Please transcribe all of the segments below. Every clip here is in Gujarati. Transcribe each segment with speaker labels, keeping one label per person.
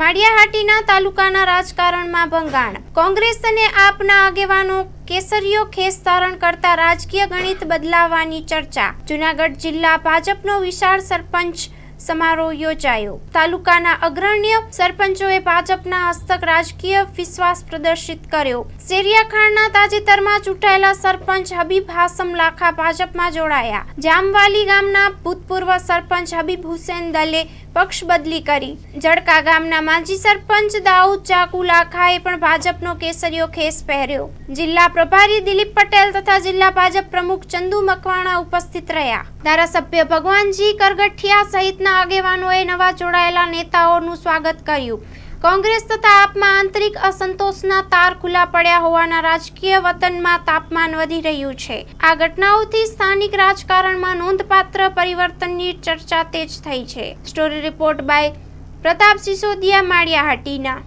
Speaker 1: માળિયાહાટીના તાલુકાના રાજકારણમાં ભંગાણ. કોંગ્રેસ અને આપના આગેવાનો કેસરીયો ખેસ ધારણ કરતા રાજકીય ગણિત બદલાવવાની ચર્ચા. જુનાગઢ જિલ્લા ભાજપનો વિશાળ સરપંચ સમારોહ યોજાયો. તાલુકાના અગ્રણ્ય સરપંચોએ ભાજપના હસ્તક રાજકીય વિશ્વાસ પ્રદર્શિત કર્યો. શેરિયાખાણના તાજેતરમાં ચૂંટાયેલા સરપંચ હબીબ હાસમ લાખા ભાજપમાં જોડાયા. જામવાલી ગામના ભૂતપૂર્વ સરપંચ હબીબ હુસેન દલે પક્ષ બદલી કરી. જડકા ગામના માજી સરપંચ દાઉદ ચાકુ લાખાએ પણ ભાજપનો કેસરીયો ખેસ પહેર્યો. જિલ્લા પ્રભારી દિલીપ પટેલ તથા જિલ્લા ભાજપ પ્રમુખ ચંદુ મકવાણા ઉપસ્થિત રહ્યા. ધારાસભ્ય ભગવાનજી કરગઠિયા સહિતના આગેવાનોએ નવા જોડાયેલા નેતાઓનું સ્વાગત કર્યું. કોંગ્રેસ તથા આપમાં આંતરિક અસંતોષના તાર ખુલ્લા પડ્યા હોવાના રાજકીય વતનમાં તાપમાન વધી રહ્યું છે. આ ઘટનાઓથી સ્થાનિક રાજકારણમાં નોંધપાત્ર પરિવર્તનની ચર્ચા તેજ થઈ છે. Story report by Pratap Sisodiya, Maliya Hatina.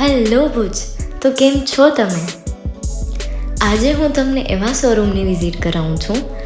Speaker 2: Hello Bhuj, તો કેમ છો તમે? આજે હું તમને એવા શોરૂમની વિઝિટ કરાવું છું